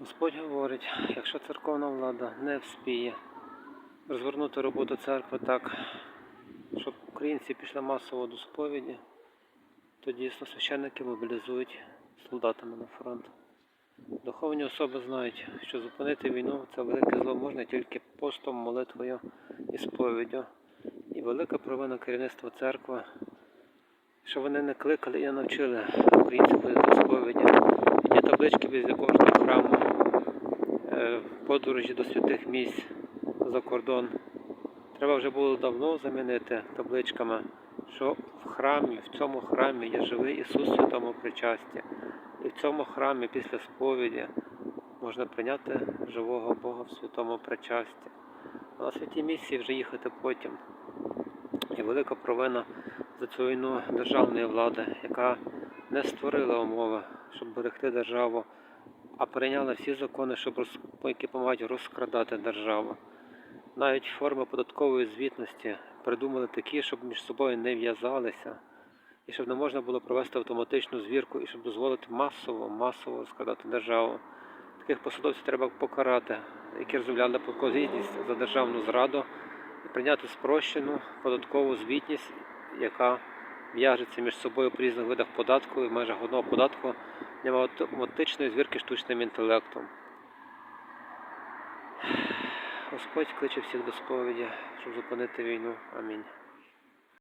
Господь говорить, якщо церковна влада не вспіє розвернути роботу церкви так, щоб українці пішли масово до сповіді, то дійсно священники мобілізують солдатами на фронт. Духовні особи знають, що зупинити війну це велике зло можна тільки постом, молитвою і сповіддю. І велика провина керівництва церкви, що вони не кликали і не навчили українців до сповіді. І ті таблички біля кожного храму, подорожі до святих місць за кордон. Треба вже було давно замінити табличками, що в храмі, в цьому храмі є живий Ісус святому причасті. І в цьому храмі після сповіді можна прийняти живого Бога в святому причасті. А на святі місії вже їхати потім. І велика провина за цю війну державної влади, яка не створила умови, щоб берегти державу, а прийняла всі закони, щоб роз... які допомагають розкрадати державу. Навіть форми податкової звітності придумали такі, щоб між собою не в'язалися, і щоб не можна було провести автоматичну звірку, і щоб дозволити масово, масово розкрадати державу. Таких посадовців треба покарати, які розробляли податковість за державну зраду, і прийняти спрощену податкову звітність, яка в'яжеться між собою по різних видах податку і в межах одного податку нема автоматичної звірки штучним інтелектом. Господь кличе всіх до сповіді, щоб зупинити війну. Амінь.